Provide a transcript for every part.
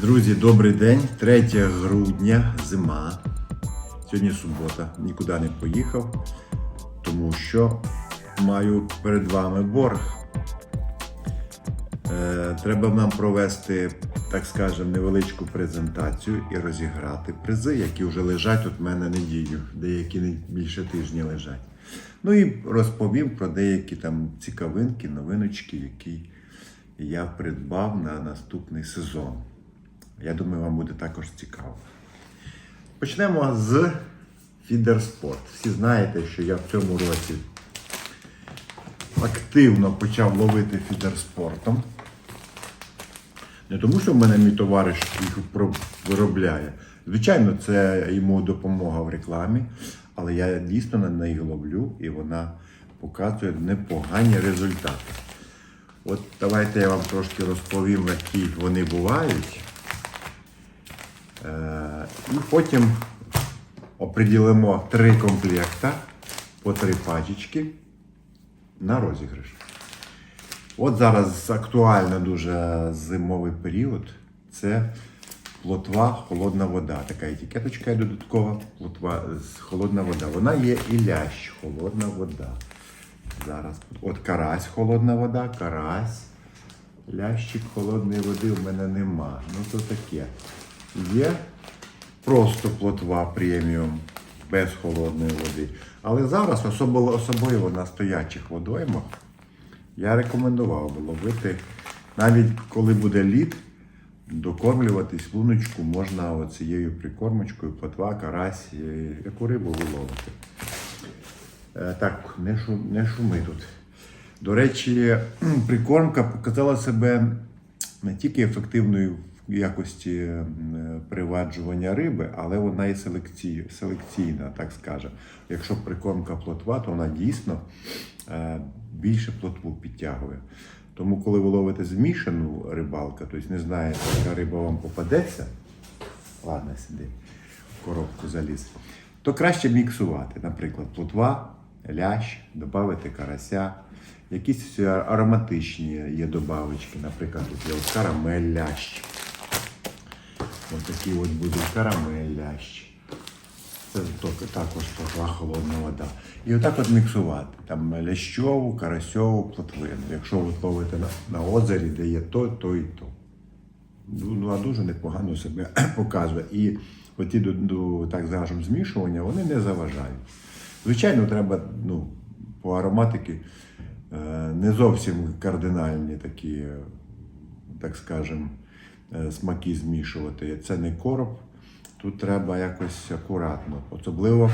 Друзі, добрий день. 3 грудня, зима. Сьогодні субота. Нікуди не поїхав, тому що маю перед вами борг. Е, треба нам провести, так скажемо, невеличку презентацію і розіграти призи, які вже лежать в мене неділю, деякі більше тижня лежать. Ну і розповім про деякі там цікавинки, новиночки, які я придбав на наступний сезон. Я думаю, вам буде також цікаво. Почнемо з Фідерспорт. Всі знаєте, що я в цьому році активно почав ловити фідерспортом. Не тому, що в мене мій товариш їх виробляє. Звичайно, це йому допомога в рекламі, але я дійсно на неї ловлю і вона показує непогані результати. От давайте я вам трошки розповім, які вони бувають. І потім оприділимо три комплекта по три пачечки на розіграш. От зараз актуально дуже зимовий період. Це плотва холодна вода. Така етикеточка є додаткова, плотва з холодна вода. Вона є і лящ, холодна вода. Зараз. От карась, холодна вода, карась. Лящик холодної води в мене нема. Ну то таке. Є просто плотва преміум без холодної води. Але зараз, особливо, особливо на стоячих водоймах, я рекомендував би ловити, навіть коли буде лід, докормлюватись луночку можна оцією прикормочкою, плотва, карась, е, яку рибу ви ловите. Е, Так, не, шу, не шуми тут. До речі, прикормка показала себе не тільки ефективною якості е, приваджування риби, але вона і селекційна, так скажемо. Якщо прикормка плотва, то вона дійсно е, більше плотву підтягує. Тому, коли ви ловите змішану рибалку, тобто не знаєте, яка риба вам попадеться, ладно, сиди, в коробку заліз, то краще міксувати. Наприклад, плотва, лящ, додати карася, якісь е, ароматичні є добавочки, наприклад, тут є карамель лящ. Ось такі от будуть карамель лящ. Це також плотва холодна вода. І отак от міксувати. Там лящову, карасьову, плотвину. Якщо ви ловите на, на озері, де є то, то і то. Ну, а дуже непогано себе показує. І оті до, до так скажемо, змішування вони не заважають. Звичайно, треба ну, по ароматики е, не зовсім кардинальні такі, так скажемо, смаки змішувати. Це не короб. Тут треба якось акуратно. Особливо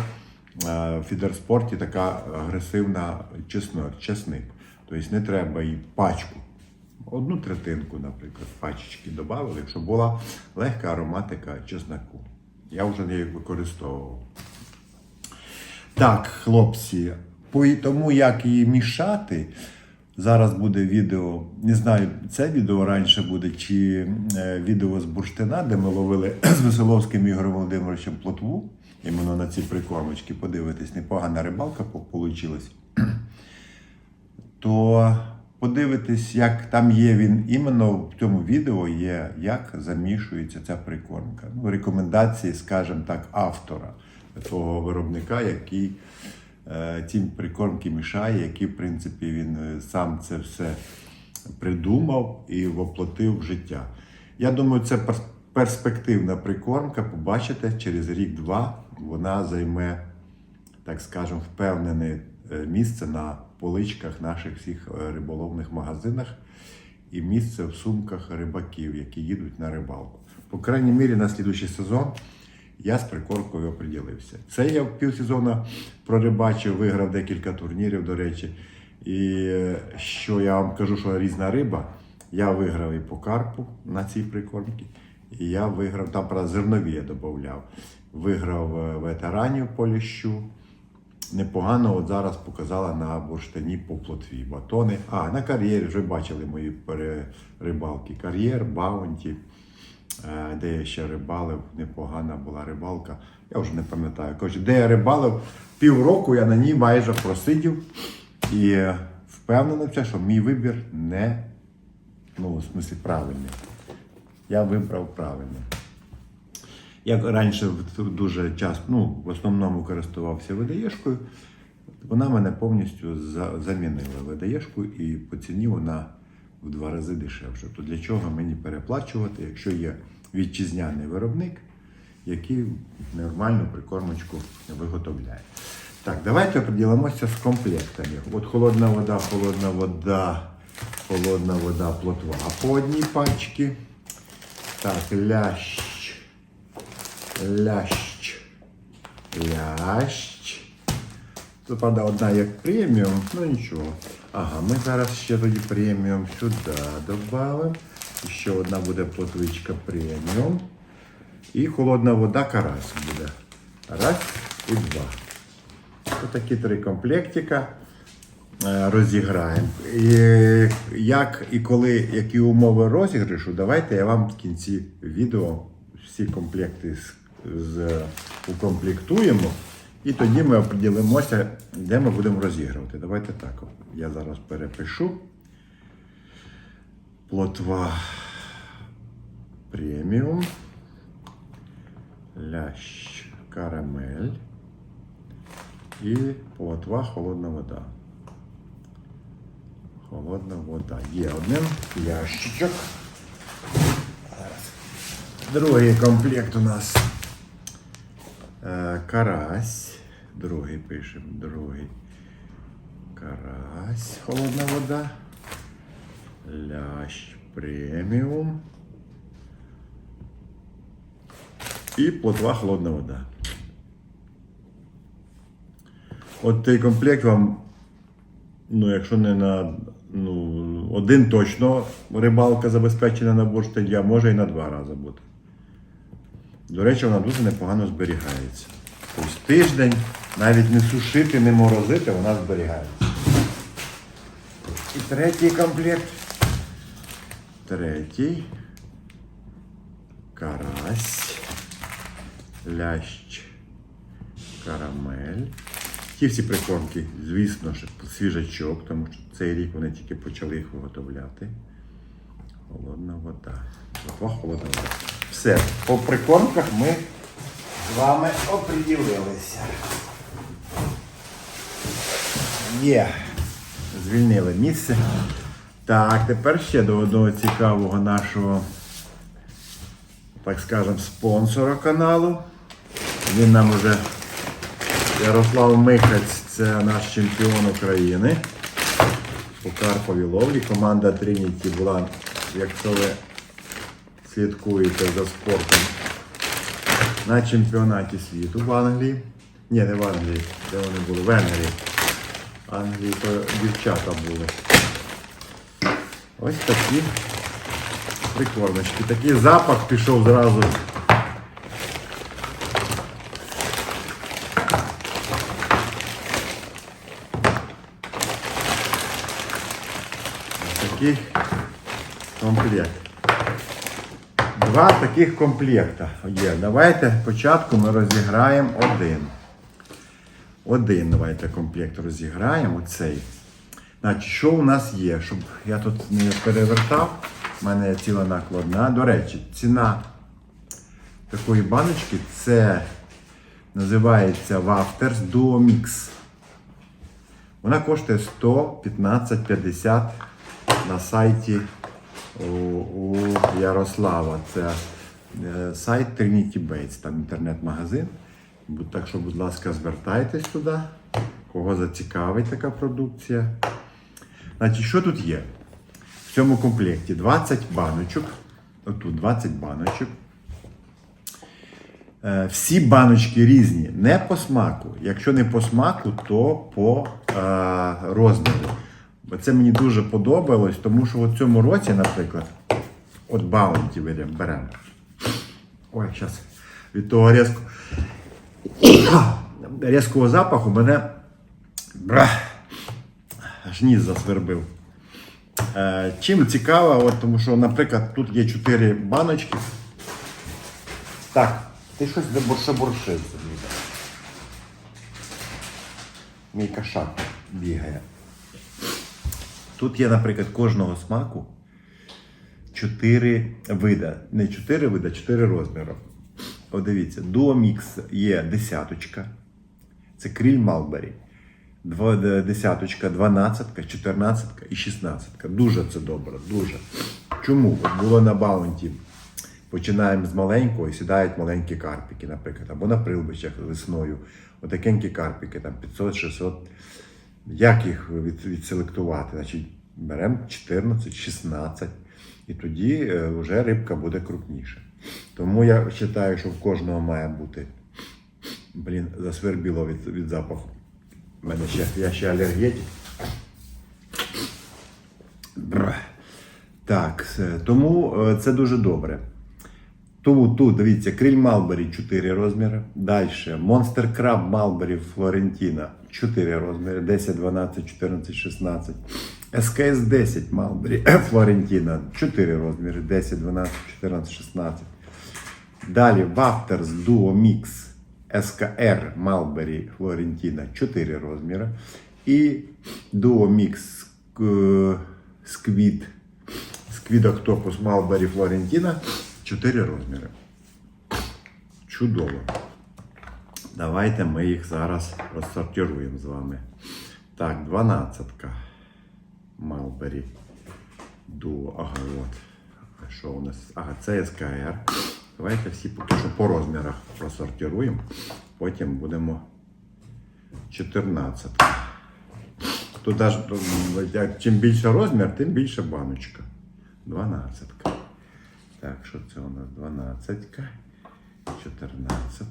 е, в фідерспорті така агресивна чесник. Тобто не треба і пачку. Одну третинку, наприклад, пачечки додали, якщо була легка ароматика чесноку. Я вже її використовував. Так, хлопці, тому як її мішати, зараз буде відео. Не знаю, це відео раніше буде, чи е, відео з бурштина, де ми ловили з Веселовським Ігорем Володимировичем плотву. Іменно на ці прикормочки, подивитись, непогана рибалка вийшла. То подивитись, як там є він іменно в цьому відео є, як замішується ця прикормка. Ну, рекомендації, скажімо так, автора того виробника, який е, ці прикормки мішає, який, в принципі, він е, сам це все придумав і воплотив в життя. Я думаю, це перспективна прикормка. Побачите, через рік-два вона займе так скажемо, впевнене е, місце на поличках наших всіх риболовних магазинах і місце в сумках рибаків, які їдуть на рибалку. По крайній мірі, на слідуючий сезон я з прикормкою оприділився. Це я в півсезону прорибачив, виграв декілька турнірів, до речі. І е, що я вам кажу, що різна риба, я виграв і по карпу на цій прикормці, і я виграв, там правда, зернові я додавав. Виграв е, ветеранів по ліщу. Непогано от зараз показала на бурштині по плотві. Батони. А, на кар'єрі вже бачили мої рибалки. Кар'єр, баунті, де я ще рибалив, непогана була рибалка. Я вже не пам'ятаю. Коротше, де я рибалив, півроку я на ній майже просидів і е, впевнений, що мій вибір не ну, в смислі правильний. я вибрав правильно. Я раніше дуже часто, ну, в основному користувався видаєшкою. Вона мене повністю замінила видаєшку і по ціні вона в два рази дешевше. То для чого мені переплачувати, якщо є вітчизняний виробник, який нормальну прикормочку виготовляє. Так, давайте поділимося з комплектами. От холодна вода, холодна вода, холодна вода, плотва по одній пачці. Так, лящ, лящ, лящ. Тут, правда, одна як преміум, ну нічого. Ага, ми зараз ще тоді преміум сюди додамо. І ще одна буде плотвичка преміум. І холодна вода карась буде. Раз і два. Ось такі три комплектика е, розіграємо. І як і коли, які умови розіграшу, давайте я вам в кінці відео всі комплекти з, з, укомплектуємо. І тоді ми оприділимося, де ми будемо розігрувати. Давайте так. Я зараз перепишу. Плотва преміум. Лящ карамель і плотва холодна вода. Холодна вода. Є один ящичок. Другий комплект у нас карась. Другий пишемо, другий. Карась, холодна вода. Лящ преміум. І плотва холодна вода. От цей комплект вам, ну, якщо не на ну, один точно рибалка забезпечена на бурштин, а може і на два рази бути. До речі, вона дуже непогано зберігається. Тобто тиждень навіть не сушити, не морозити, вона зберігається. І третій комплект. Третій. Карась. Лящ. Карамель. Ті всі прикормки, звісно ж, свіжачок, тому що цей рік вони тільки почали їх виготовляти. Холодна вода. Два холодна вода. Все, по прикормках ми з вами оприділилися. Є. Звільнили місце. Так, тепер ще до одного цікавого нашого, так скажемо, спонсора каналу. Він нам уже Ярослав Михаць, це наш чемпіон України по карповій ловлі. Команда Trinity була, якщо ви слідкуєте за спортом, на чемпіонаті світу в Англії. Ні, не в Англії, де вони були? В Англії. В Англії то дівчата були. Ось такі прикормочки. Такий запах пішов зразу. Такий комплект. Два таких комплекта є. Давайте спочатку ми розіграємо один. Один давайте комплект розіграємо. Оцей. Значить, що у нас є? Щоб я тут не перевертав, у мене ціла накладна. До речі, ціна такої баночки це називається Wafters Duo Mix. Вона коштує 115,50 на сайті у, Ярослава. Це е, сайт Trinity Baits, там інтернет-магазин. Так що, будь ласка, звертайтесь туди, кого зацікавить така продукція. Значить, що тут є? В цьому комплекті 20 баночок. Отут 20 баночок. Е, Всі баночки різні, не по смаку. Якщо не по смаку, то по е, розміру. Бо це мені дуже подобалось, тому що в цьому році, наприклад, от Баунті беремо. Ой, зараз від того різко, різкого запаху мене бра, аж ніс засвербив. Е, чим цікаво, от, тому що, наприклад, тут є 4 баночки. Так, ти щось не борше-боршив. Мій кошак бігає. Тут є, наприклад, кожного смаку чотири вида. Не чотири вида, чотири розміри. О, дивіться, Duo Mix є десяточка. Це кріль Малбері. Десяточка, дванадцятка, чотирнадцятка і шістнадцятка. Дуже це добре, дуже. Чому? От було на баунті. Починаємо з маленького і сідають маленькі карпіки, наприклад, або на прилбичах весною. Отакенькі карпіки, там 500-600. Як їх відселектувати? Значить, беремо 14, 16, і тоді е, вже рибка буде крупніша. Тому я вважаю, що в кожного має бути. Блін, засвербіло від, від запаху. У мене ще, я ще алергетик. Бр. Так, тому е, це дуже добре. Тому тут, дивіться, криль Малбері 4 розміри. Далі Monster Crab Малбері Флорентіна 4 розміри, 10, 12, 14, 16. СКС 10 Малбері Флорентіна 4 розміри, 10, 12, 14, 16. Далі Вафтерс Duo Mix SKR Малбері Флорентіна 4 розміри. І Duo Mix е, Squid Squid Octopus Малбері Флорентіна 4 розміри. Чудово. Давайте ми їх зараз розсортируємо з вами. Так, 12 Малбері Duo. Ага, от. А Що у нас? Ага, це СКР. Давайте всі поки що по розмірах просортируємо. Потім будемо 14. Тут аж, чим більше розмір, тим більше баночка. 12. Так, що це у нас? 12, 14.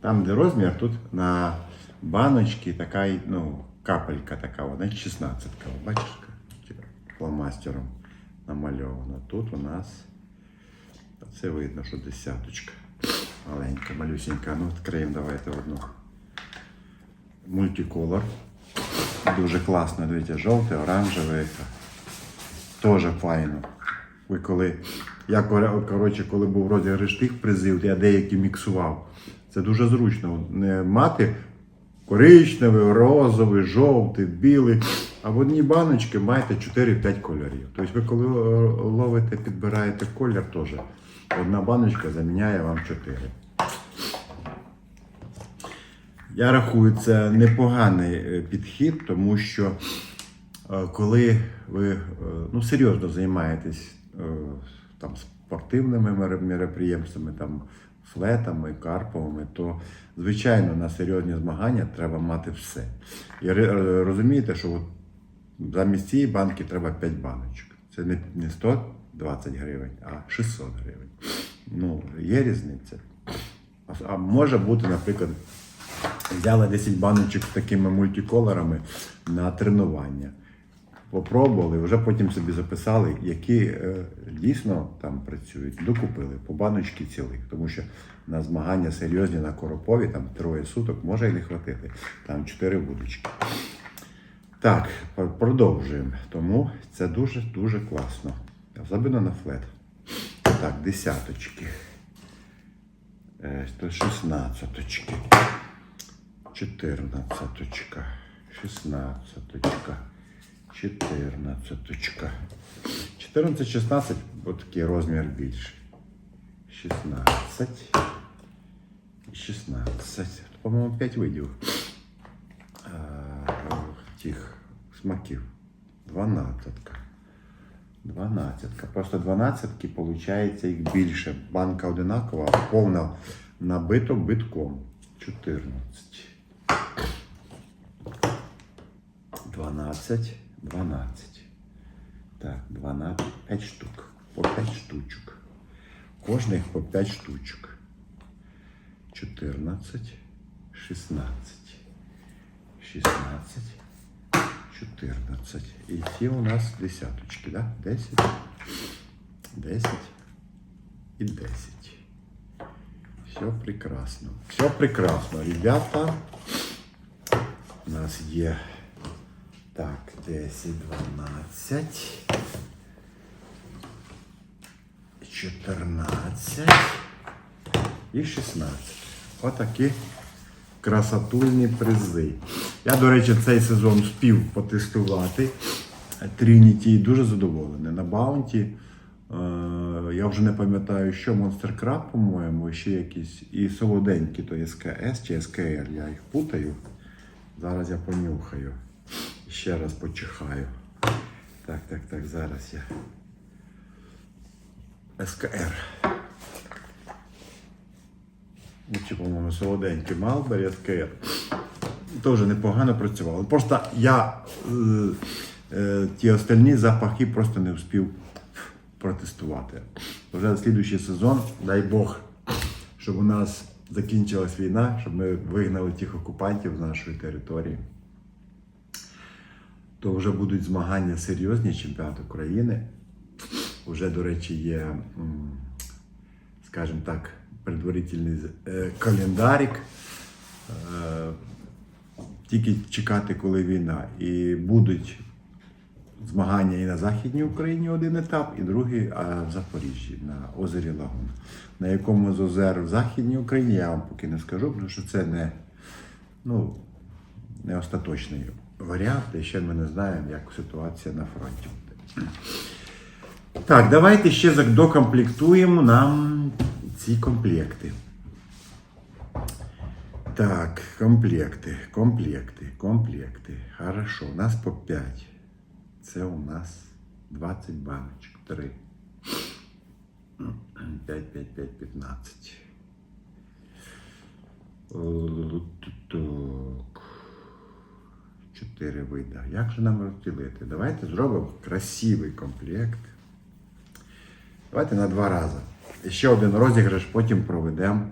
Там, де розмір, тут на баночці така, ну, капелька така, вона 16. Бачиш, типу, фломастером намальовано. Тут у нас це видно, що десяточка. Маленька, малюсенька. Ну, відкриємо давайте одну. Мультиколор. Дуже класно, дивіться, жовтий, оранжевий. Теж файно. Ви коли, я коротше, коли був розіграш тих призів, я деякі міксував. Це дуже зручно. Не мати коричневий, розовий, жовтий, білий. А в одній баночці маєте 4-5 кольорів. Тобто ви коли ловите, підбираєте колір, теж одна баночка заміняє вам 4. Я рахую, це непоганий е, підхід, тому що е, коли ви е, ну, серйозно займаєтесь там, спортивними мероприємствами, там, флетами, карповими, то звичайно на серйозні змагання треба мати все. І розумієте, що от замість цієї банки треба 5 баночок. Це не, не 120 гривень, а 600 гривень. Ну, є різниця. А може бути, наприклад, взяли 10 баночок з такими мультиколорами на тренування. Попробували, вже потім собі записали, які е, дійсно там працюють. Докупили по баночці цілих, тому що на змагання серйозні на Коропові, там троє суток може і не хватити. Там чотири вудочки. Так, продовжуємо. Тому це дуже-дуже класно. Особливо на флет. Так, десяточки. Е, шістнадцяточки. Чотирнадцяточка. Шістнадцяточка. Чотирнадцяточка. 14-16, бо такий розмір більший. 16. 16. По-моєму, 5 видів тих смаків. 12. 12. Просто 12 виходить їх більше. Банка одинакова, а повна набито битком. 14. 12, 12. Так, 12, 5 штук. По 5 штучок. Кожних по 5 штучок. 14, 16. 16, 14. І ці у нас десяточки, да? 10, 10 і 10. Все прекрасно. Все прекрасно, ребята. У нас є так, 10, 12, 14 і 16. Отакі красотульні призи. Я, до речі, цей сезон спів потестувати Trinity дуже задоволений. На Bounty е, я вже не пам'ятаю, що Monster Crab, по-моєму, ще якісь. І солоденькі, то СКС чи СКР, я їх путаю. Зараз я понюхаю. Ще раз почихаю. Так, так, так, зараз я. СКР. Чи, по-моєму, солоденький Малбері СКР. Теж непогано працювало. Просто я е, е, ті остальні запахи просто не встиг протестувати. Вже слідуючий сезон, дай Бог, щоб у нас закінчилась війна, щоб ми вигнали тих окупантів з нашої території. То вже будуть змагання серйозні, чемпіонат України. Уже, до речі, є, скажімо так, предварительний е, календарик. Е, тільки чекати, коли війна. І будуть змагання і на Західній Україні один етап, і другий а в Запоріжжі на озері Лагун. На якому з озер в Західній Україні я вам поки не скажу, тому що це не, ну, не остаточний варіант, і ще ми не знаємо, як ситуація на фронті. Так, давайте ще докомплектуємо нам ці комплекти. Так, комплекти, комплекти, комплекти. Хорошо, у нас по 5. Це у нас 20 баночок. 3. 5, 5, 5, 15. Так. Чотири вида. Як же нам розділити? Давайте зробимо красивий комплект. Давайте на два рази. І ще один розіграш, потім проведемо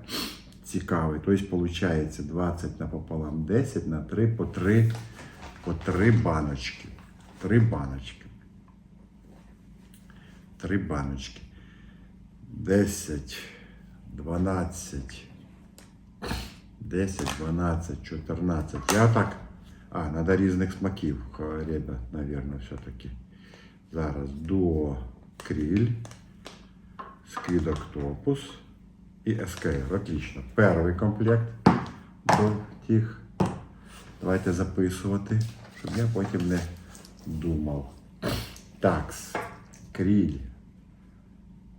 цікавий. Тобто, виходить 20 напополам 10 на 3 по 3, по 3 баночки. 3 баночки. 3 баночки. 10, 12, 10, 12, 14. Я так. А, треба різних смаків. Ребят, наверное, все-таки. Зараз до криль. Сквид Октопус и СКР. Отлично. Перший комплект до тих. Давайте записувати, щоб я потім не думав. Такс. Кріль.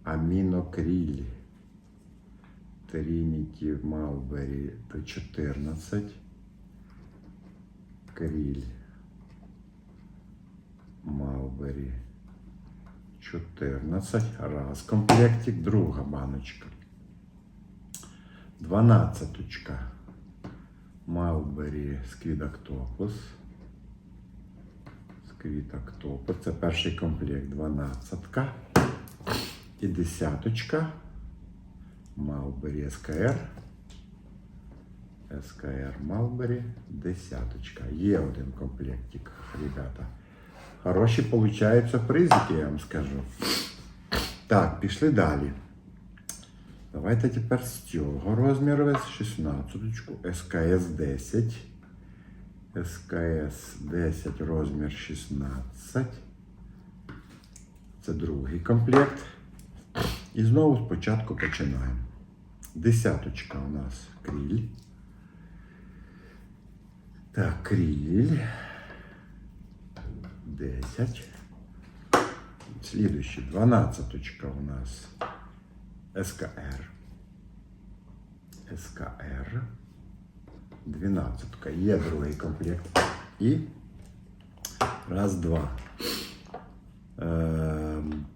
Амінокріль. Трініті Малбері Т14. Кріль. Малбері 14. Раз комплектик, друга баночка. Дванадцяточка. Малбері Сквід Октопус. Сквід Октопус. Це перший комплект. Дванадцятка. І десяточка. Малбері СКР. СКР Малбері. Десяточка. Є один комплектик, ребята. Хороші получаються призики, я вам скажу. Так, пішли далі. Давайте тепер з цього розміру весь 16 СКС 10. СКС 10 розмір 16. Це другий комплект. І знову спочатку починаємо. Десяточка у нас кріль. Так, кріль. 10. Следующий, дванадцаточка у нас СКР. СКР. Двенадцатка. Є другий комплект. І раз, два. Ем,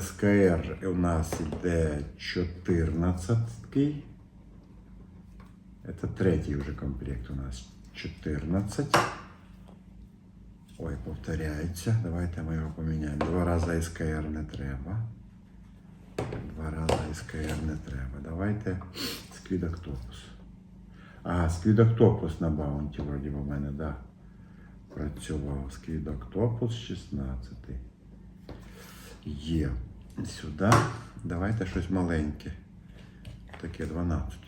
СКР у нас іде 14. Это третій вже комплект у нас 14. Ой, повторяється. Давайте ми його поміняємо. Два рази СКР не треба. Два рази СКР не треба. Давайте Squid Octopus. А, Squid Octopus на баунті вроді в мене, да. Працював. Squid Octopus 16. Є. Сюди. Давайте щось маленьке. Таке 12.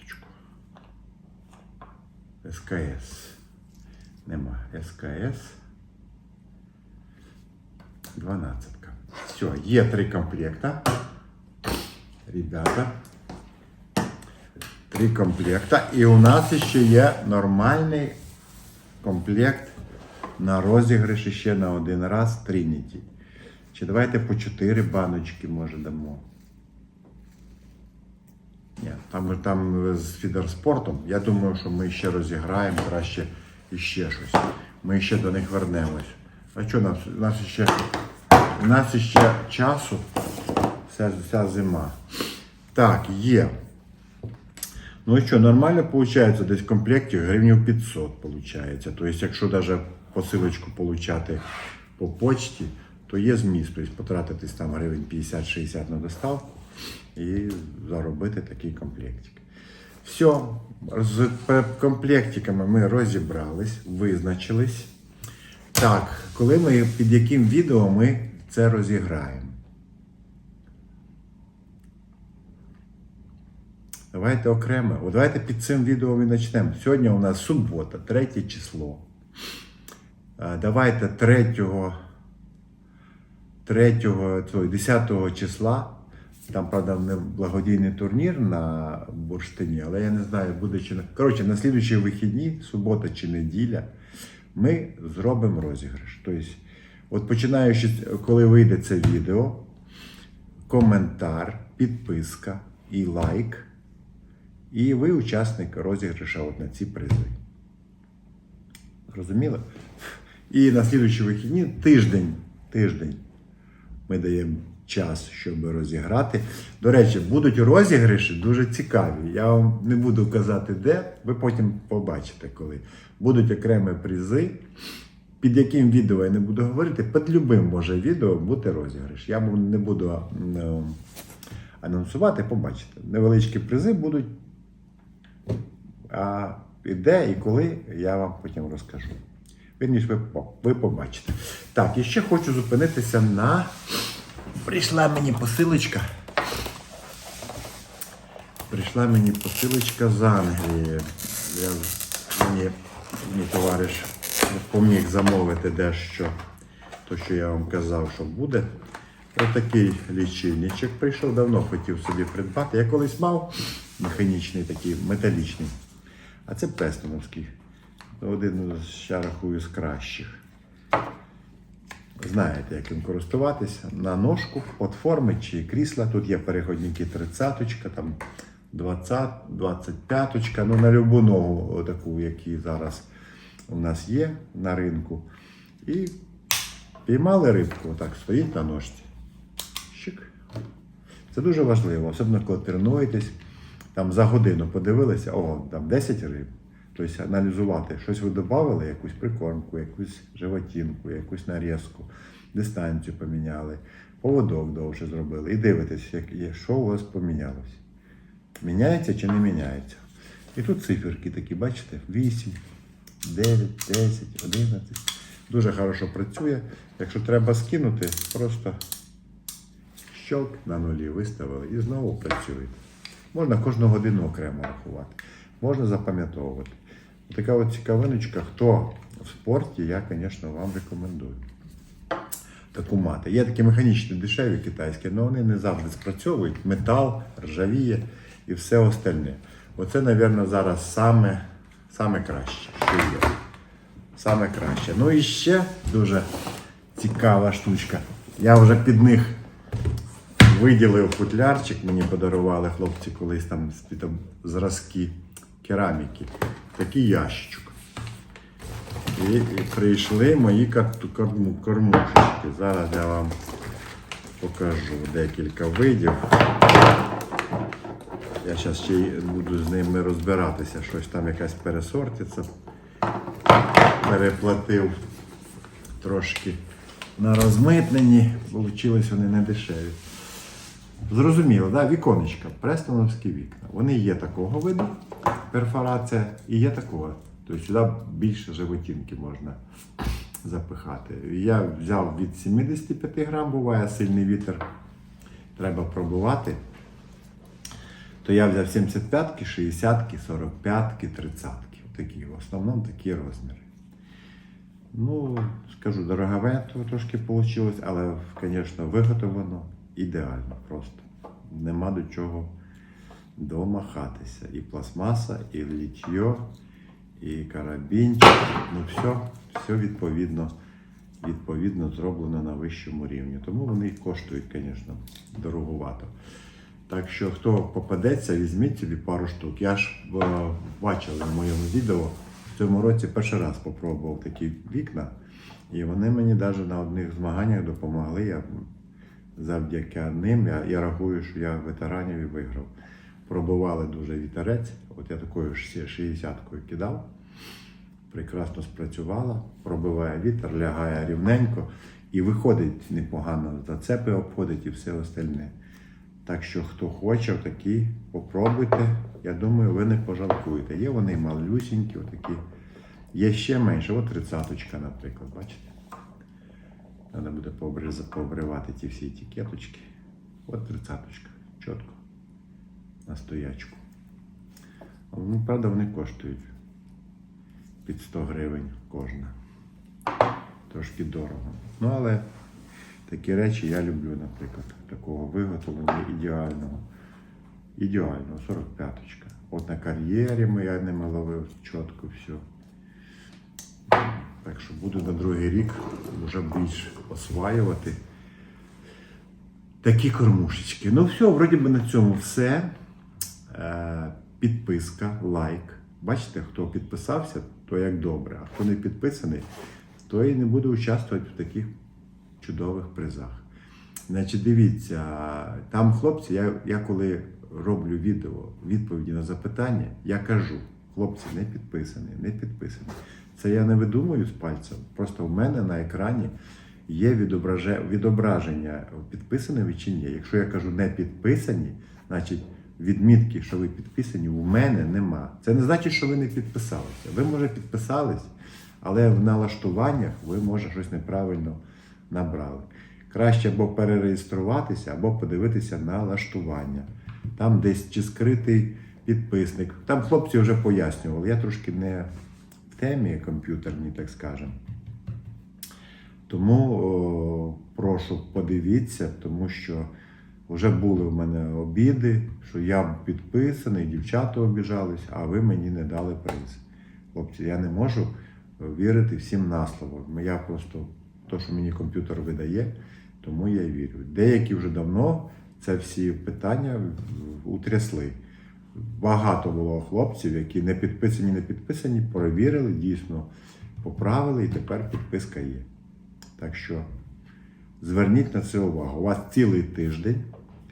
СКС. Нема. СКС. 12. Все, є три комплекта. Ребята. Три комплекта. І у нас ще є нормальний комплект на розіграші ще на один раз Трініті. Чи давайте по 4 баночки, може, дамо. Ні, там, там з фідерспортом. Я думаю, що ми ще розіграємо краще іще щось. Ми ще до них вернемось. А що нас, нас ще, у нас ще часу вся, вся зима. Так, є. Ну і що, нормально виходить, десь в комплекті гривнів 500 виходить. Тобто, якщо навіть посилочку получати по почті, то є зміст. Тобто потратитись там гривень 50-60 на доставку і заробити такий комплектик. Все, з комплектиками ми розібрались, визначились. Так, коли ми під яким відео ми це розіграємо? Давайте окремо. О, давайте під цим відео і почнемо. Сьогодні у нас субота, 3 число. Давайте 3, 3 10 числа. Там, правда, не благодійний турнір на бурштині, але я не знаю, буде чи. Коротше, на слідуючі вихідні, субота чи неділя, ми зробимо розіграш. Тобто, от починаючи, коли вийде це відео, коментар, підписка і лайк. І ви учасник розіграша от на ці призи. Розуміло? І на слідуючі вихідні тиждень, тиждень ми даємо час, щоб розіграти. До речі, будуть розіграші дуже цікаві. Я вам не буду казати де, ви потім побачите, коли. Будуть окремі призи. Під яким відео я не буду говорити, під любим може відео бути розіграш. Я не буду е, анонсувати, побачите. Невеличкі призи будуть. А і де і коли, я вам потім розкажу. Вірніше, ви побачите. Так, і ще хочу зупинитися на. Прийшла мені посилочка. Прийшла мені посилочка з Англії. Я, мені мій товариш допоміг замовити дещо, то, що я вам казав, що буде. Отакий лічильничок прийшов, давно хотів собі придбати. Я колись мав механічний такий, металічний. А це Престоновський. Один ще рахую з кращих. Знаєте, як їм користуватися. На ножку, платформи чи крісла. Тут є переходники 30, там 20, 25, ну на любу ногу, таку, які зараз у нас є на ринку. І піймали рибку, отак стоїть на ножці. Щик. Це дуже важливо, особливо коли тренуєтесь, там за годину подивилися, о, там 10 риб. Тобто аналізувати, щось ви додали, якусь прикормку, якусь животинку, якусь нарізку, дистанцію поміняли, поводок довше зробили. І дивитесь, що у вас помінялось. Міняється чи не міняється. І тут циферки такі, бачите, 8, 9, 10, 11. Дуже хорошо працює. Якщо треба скинути, просто щелк на нулі виставили і знову працює. Можна кожну годину окремо рахувати, можна запам'ятовувати. Така от цікавиночка, хто в спорті, я, звісно, вам рекомендую. Таку мати. Є такі механічні дешеві китайські, але вони не завжди спрацьовують. Метал, ржавіє і все остальне. Оце, мабуть, зараз саме, саме краще, що є. Саме краще. Ну і ще дуже цікава штучка. Я вже під них виділив футлярчик, мені подарували хлопці колись там зразки кераміки. Такий ящичок. І, прийшли мої кормушечки. Зараз я вам покажу декілька видів. Я зараз ще буду з ними розбиратися. Щось там якась пересортиця. Переплатив трошки на розмитненні. Получились вони не дешеві. Зрозуміло, да? віконечка, престоновські вікна. Вони є такого виду, перфорація, і є такого. Тобто сюди більше животинки можна запихати. Я взяв від 75 грам, буває сильний вітер, треба пробувати. То я взяв 75, 60, 45, 30. Такі, в основному такі розміри. Ну, скажу, дороговато трошки вийшло, але, звісно, виготовлено ідеально просто. Нема до чого домахатися. І пластмаса, і літьо, і карабінчик. Ну все, все відповідно, відповідно зроблено на вищому рівні. Тому вони коштують, звісно, дороговато. Так що, хто попадеться, візьміть собі пару штук. Я ж е, бачив в моєму відео в цьому році перший раз спробував такі вікна, і вони мені навіть на одних змаганнях допомогли. Я завдяки ним я, я рахую, що я ветеранів і виграв. Пробивали дуже вітерець. От я такою 60-кою кидав. Прекрасно спрацювала, пробиває вітер, лягає рівненько і виходить непогано. Зацепи обходить і все остальне. Так що, хто хоче, такі попробуйте. Я думаю, ви не пожалкуєте. Є вони малюсінькі, отакі. Є ще менше, от тридцяточка, наприклад, бачите? Треба буде пообривати ті всі етикеточки. От тридцяточка, чітко. На стоячку. Ну, правда, вони коштують під 100 гривень кожна. Трошки дорого. Ну, але такі речі я люблю, наприклад, такого виготовлення ідеального. Ідеального, 45-ка. От на кар'єрі я ними ловив чітко все. Так що буду на другий рік вже більш осваювати такі кормушечки. Ну все, вроді би на цьому все. Е, підписка, лайк. Бачите, хто підписався, то як добре, а хто не підписаний, то і не буде участвувати в таких чудових призах. Значить, дивіться, там хлопці, я, я коли роблю відео відповіді на запитання, я кажу, хлопці, не підписані, не підписані. Це я не видумую з пальцем. Просто в мене на екрані є відображе- відображення, підписані ви чи ні. Якщо я кажу не підписані, значить відмітки, що ви підписані, у мене нема. Це не значить, що ви не підписалися. Ви, може, підписались, але в налаштуваннях ви, може, щось неправильно набрали. Краще або перереєструватися, або подивитися налаштування. Там десь чи скритий підписник. Там хлопці вже пояснювали. Я трошки не в темі комп'ютерній, так скажемо. Тому о, прошу подивіться, тому що вже були в мене обіди, що я підписаний, дівчата обіжались, а ви мені не дали приз. Хлопці, я не можу вірити всім на слово. Я просто то, що мені комп'ютер видає, тому я вірю. Деякі вже давно це всі питання утрясли. Багато було хлопців, які не підписані, не підписані, перевірили, дійсно поправили, і тепер підписка є. Так що зверніть на це увагу. У вас цілий тиждень,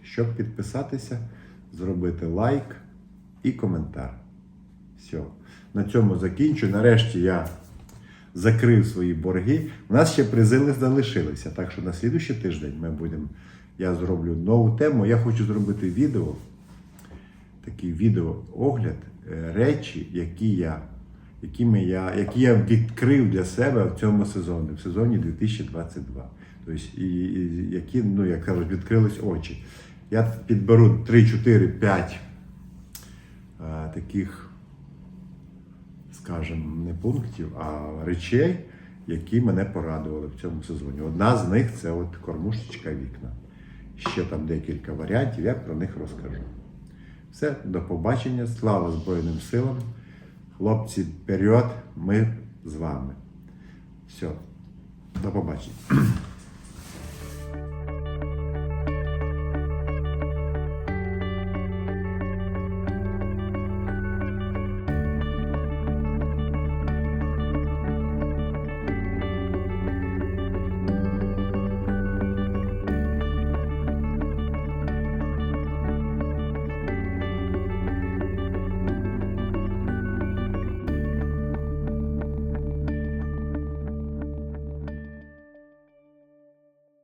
щоб підписатися, зробити лайк і коментар. Все. На цьому закінчу. Нарешті я закрив свої борги. У нас ще призи залишилися. Так що на слідуючий тиждень ми будемо. Я зроблю нову тему. Я хочу зробити відео, такий відеоогляд, е, речі, які я, якими я, які я відкрив для себе в цьому сезоні, в сезоні 2022. Тобто, і, і які, ну, як кажуть, відкрились очі. Я підберу 3, 4, 5 е, таких скажімо, не пунктів, а речей, які мене порадували в цьому сезоні. Одна з них це от кормушечка вікна. Ще там декілька варіантів, я про них розкажу. Все, до побачення. Слава Збройним силам. Хлопці, вперед, ми з вами. Все, до побачення.